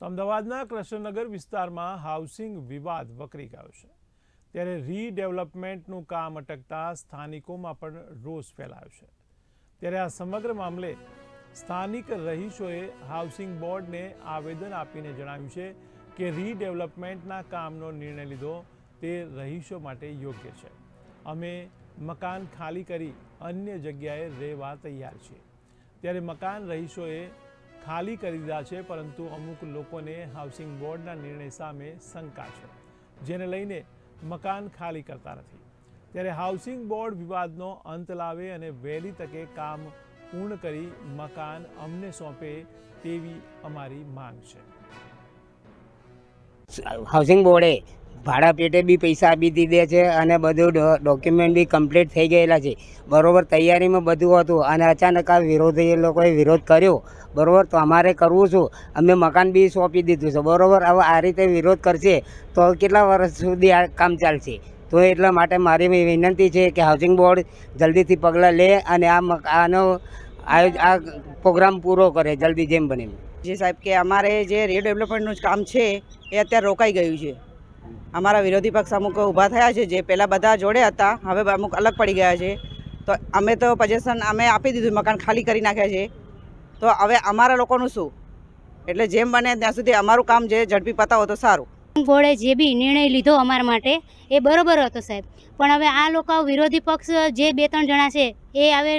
અમદાવાદના કૃષ્ણનગર વિસ્તારમાં હાઉસિંગ વિવાદ વકરી ગયો છે. ત્યારે રીડેવલપમેન્ટનું કામ અટકતા સ્થાનિકોમાં પણ રોષ ફેલાયો છે. ત્યારે આ સમગ્ર મામલે સ્થાનિક રહીશોએ હાઉસિંગ બોર્ડને આવેદન આપીને જણાવ્યું છે કે રીડેવલપમેન્ટના કામનો નિર્ણય લીધો તે રહીશો માટે યોગ્ય છે. અમે મકાન ખાલી કરી અન્ય જગ્યાએ રહેવા તૈયાર છીએ. ત્યારે મકાન રહીશોએ ખાલી કરી દીધા છે, પરંતુ અમુક લોકોને હાઉસિંગ બોર્ડના નિર્ણય સામે શંકા છે, જેને લઈને મકાન ખાલી કરતા નથી. ત્યારે હાઉસિંગ બોર્ડ વિવાદનો અંત લાવે અને વહેલી તકે કામ પૂર્ણ કરી મકાન અમને સોંપે તેવી અમારી માંગ છે. હાઉસિંગ બોર્ડે ભાડા પેટે બી પૈસા આપી દીધે છે અને બધું ડોક્યુમેન્ટ બી કમ્પ્લીટ થઈ ગયેલા છે. બરોબર તૈયારીમાં બધું હતું અને અચાનક આ વિરોધ એ લોકોએ વિરોધ કર્યો. બરાબર, તો અમારે કરવું શું? અમે મકાન બી સોંપી દીધું છે. બરોબર, હવે આ રીતે વિરોધ કરશે તો કેટલા વર્ષ સુધી આ કામ ચાલશે? તો એટલા માટે મારી વિનંતી છે કે હાઉસિંગ બોર્ડ જલ્દીથી પગલાં લે અને આ આનો આયોજ- આ પ્રોગ્રામ પૂરો કરે જલ્દી જેમ બને. જે સાહેબ, કે અમારે જે રીડેવલપમેન્ટનું કામ છે એ અત્યારે રોકાઈ ગયું છે. અમારા વિરોધી પક્ષ અમુક ઊભા થયા છે જે પહેલાં બધા જોડે હતા હવે અમુક અલગ પડી ગયા છે. તો અમે તો પજેશન અમે આપી દીધું મકાન ખાલી કરી નાખ્યા છે. તો હવે અમારા લોકોનું શું? એટલે જેમ બને ત્યાં સુધી અમારું કામ જે ઝડપી પતાવો તો સારું. ગોળે જે બી નિર્ણય લીધો અમારા માટે એ બરોબર હતો સાહેબ. પણ હવે આ લોકો વિરોધી પક્ષ જે બે ત્રણ જણા છે એ હવે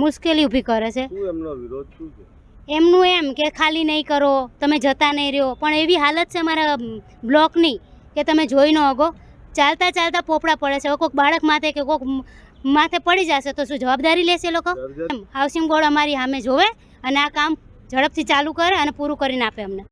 મુશ્કેલી ઊભી કરે છે. એમનું એમ કે ખાલી નહીં કરો તમે જતા નહીં રહ્યો. પણ એવી હાલત છે અમારા બ્લોકની કે તમે જોઈ ન હગો. ચાલતા ચાલતા પોપડા પડે છે. કોઈક બાળક માથે કે કોઈક માથે પડી જશે તો શું જવાબદારી લેશે લોકો? હાઉસિંગ બોર્ડ અમારી સામે જોવે અને આ કામ ઝડપથી ચાલુ કરે અને પૂરું કરીને આપે અમને.